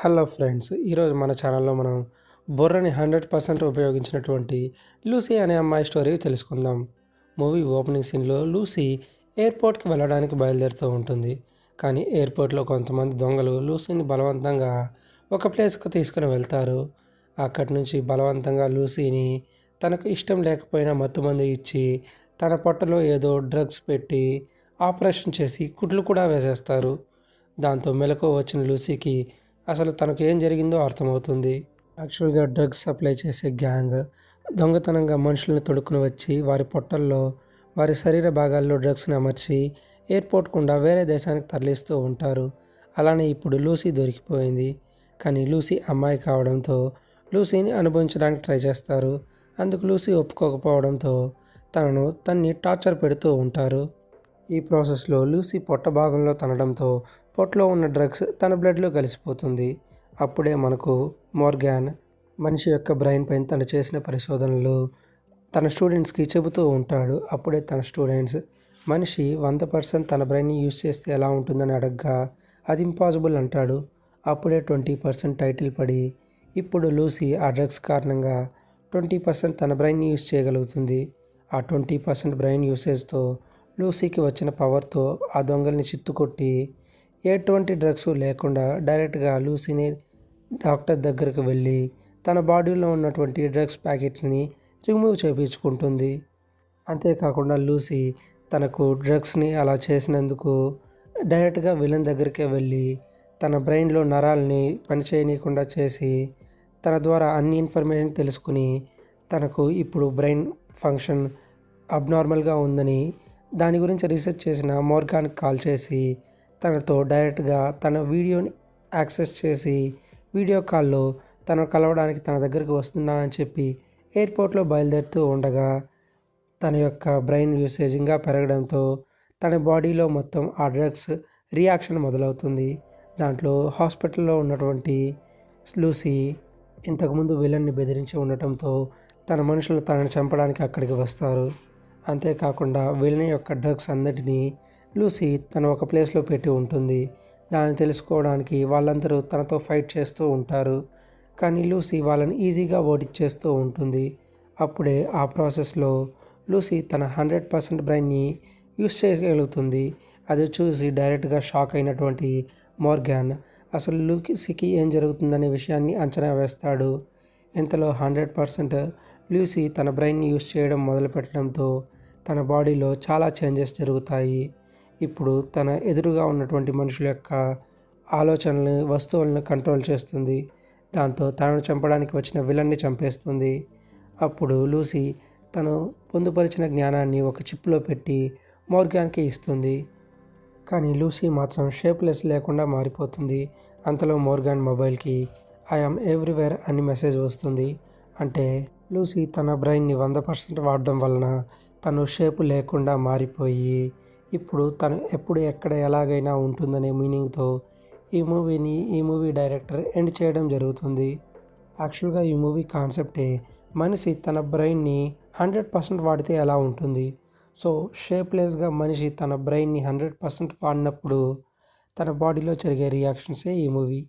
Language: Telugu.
హలో ఫ్రెండ్స్ ఈరోజు మన ఛానల్లో మనం బుర్రని హండ్రెడ్ పర్సెంట్ ఉపయోగించినటువంటి లూసీ అనే అమ్మాయి స్టోరీ తెలుసుకుందాం. మూవీ ఓపెనింగ్ సీన్లో లూసీ ఎయిర్పోర్ట్కి వెళ్ళడానికి బయలుదేరుతూ ఉంటుంది. కానీ ఎయిర్పోర్ట్లో కొంతమంది దొంగలు లూసీని బలవంతంగా ఒక ప్లేస్కు తీసుకుని వెళ్తారు. అక్కడి నుంచి బలవంతంగా లూసీని తనకు ఇష్టం లేకపోయినా మత్తుమంది ఇచ్చి తన పొట్టలో ఏదో డ్రగ్స్ పెట్టి ఆపరేషన్ చేసి కుట్లు కూడా వేసేస్తారు. దాంతో మెలకు వచ్చిన లూసీకి అసలు తనకు ఏం జరిగిందో అర్థమవుతుంది. యాక్చువల్గా డ్రగ్స్ సప్లై చేసే గ్యాంగ్ దొంగతనంగా మనుషులను తొడుక్కుని వచ్చి వారి పొట్టల్లో వారి శరీర భాగాల్లో డ్రగ్స్ని అమర్చి ఎయిర్పోర్ట్ గుండా వేరే దేశానికి తరలిస్తూ ఉంటారు. అలానే ఇప్పుడు లూసీ దొరికిపోయింది. కానీ లూసీ అమ్మాయి కావడంతో లూసీని అనుభవించడానికి ట్రై చేస్తారు. అందుకు లూసీ ఒప్పుకోకపోవడంతో తనను తన్ని టార్చర్ పెడుతూ ఉంటారు. ఈ ప్రాసెస్లో లూసీ పొట్ట భాగంలో తనడంతో పొట్టలో ఉన్న డ్రగ్స్ తన బ్లడ్లో కలిసిపోతుంది. అప్పుడే మనకు మోర్గాన్ మనిషి యొక్క బ్రెయిన్ పైన తను చేసిన పరిశోధనలు తన స్టూడెంట్స్కి చెబుతూ ఉంటాడు. అప్పుడే తన స్టూడెంట్స్ మనిషి వంద పర్సెంట్ తన బ్రెయిన్ని యూజ్ చేస్తే ఎలా ఉంటుందని అడగ్గా అది ఇంపాసిబుల్ అంటాడు. అప్పుడే ట్వంటీ పర్సెంట్ టైటిల్ పడి ఇప్పుడు లూసీ ఆ డ్రగ్స్ కారణంగా ట్వంటీ పర్సెంట్ తన బ్రెయిన్ యూజ్ చేయగలుగుతుంది. ఆ ట్వంటీ పర్సెంట్ బ్రెయిన్ యూసేజ్తో లూసీకి వచ్చిన పవర్తో ఆ దొంగల్ని చిత్తుకొట్టి ఎటువంటి డ్రగ్స్ లేకుండా డైరెక్ట్గా లూసీని డాక్టర్ దగ్గరకు వెళ్ళి తన బాడీలో ఉన్నటువంటి డ్రగ్స్ ప్యాకెట్స్ని రిమూవ్ చేయించుకుంటుంది. అంతేకాకుండా లూసీ తనకు డ్రగ్స్ని అలా చేసినందుకు డైరెక్ట్గా విలన్ దగ్గరికే వెళ్ళి తన బ్రెయిన్లో నరాల్ని పనిచేయనీయకుండా చేసి తన ద్వారా అన్ని ఇన్ఫర్మేషన్ తెలుసుకుని తనకు ఇప్పుడు బ్రెయిన్ ఫంక్షన్ అబ్నార్మల్గా ఉందని దాని గురించి రీసెర్చ్ చేసిన మోర్గాన్కి కాల్ చేసి తనతో డైరెక్ట్గా తన వీడియోని యాక్సెస్ చేసి వీడియో కాల్లో తను కలవడానికి తన దగ్గరికి వస్తున్నా అని చెప్పి ఎయిర్పోర్ట్లో బయలుదేరుతూ ఉండగా తన యొక్క బ్రెయిన్ యూసేజ్ ఇంకా పెరగడంతో తన బాడీలో మొత్తం ఆ డ్రగ్స్ రియాక్షన్ మొదలవుతుంది. దాంట్లో హాస్పిటల్లో ఉన్నటువంటి లూసీ ఇంతకుముందు విలన్ని బెదిరించి ఉండటంతో తన మనుషులు తనని చంపడానికి అక్కడికి వస్తారు. అంతేకాకుండా విలన్ యొక్క డ్రగ్స్ అన్నిటినీ లూసీ తన ఒక ప్లేస్లో పెట్టి ఉంటుంది. దాన్ని తెలుసుకోవడానికి వాళ్ళందరూ తనతో ఫైట్ చేస్తూ ఉంటారు. కానీ లూసీ వాళ్ళని ఈజీగా ఓడిచ్చేస్తూ ఉంటుంది. అప్పుడే ఆ ప్రాసెస్లో లూసీ తన హండ్రెడ్ పర్సెంట్ బ్రెయిన్ని యూస్ చేయగలుగుతుంది. అది చూసి డైరెక్ట్గా షాక్ అయినటువంటి మోర్గాన్ అసలు లూసీకి ఏం జరుగుతుందనే విషయాన్ని అంచనా వేస్తాడు. ఇంతలో హండ్రెడ్ పర్సెంట్ లూసీ తన బ్రెయిన్ని యూస్ చేయడం మొదలుపెట్టడంతో తన బాడీలో చాలా చేంజెస్ జరుగుతాయి. ఇప్పుడు తన ఎదురుగా ఉన్నటువంటి మనుషుల యొక్క ఆలోచనలు వస్తువులను కంట్రోల్ చేస్తుంది. దాంతో తనను చంపడానికి వచ్చిన విలన్ని చంపేస్తుంది. అప్పుడు లూసీ తను పొందుపరిచిన జ్ఞానాన్ని ఒక చిప్లో పెట్టి మోర్గాన్కి ఇస్తుంది. కానీ లూసీ మాత్రం షేప్లెస్ లేకుండా మారిపోతుంది. అంతలో మోర్గాన్ మొబైల్కి ఐఎమ్ ఎవ్రీవేర్ అని మెసేజ్ వస్తుంది. అంటే లూసీ తన బ్రెయిన్ని వంద పర్సెంట్ వాడడం వలన తను షేపు లేకుండా మారిపోయి ఇప్పుడు తను ఎప్పుడు ఎక్కడ ఎలాగైనా ఉంటుందనే మీనింగ్తో ఈ మూవీని ఈ మూవీ డైరెక్టర్ ఎండ్ చేయడం జరుగుతుంది. యాక్చువల్గా ఈ మూవీ కాన్సెప్టే మనిషి తన బ్రెయిన్ని హండ్రెడ్ పర్సెంట్ వాడితే ఎలా ఉంటుంది? సో షేప్లెస్గా మనిషి తన బ్రెయిన్ని హండ్రెడ్ పర్సెంట్ వాడినప్పుడు తన బాడీలో జరిగే రియాక్షన్సే ఈ మూవీ.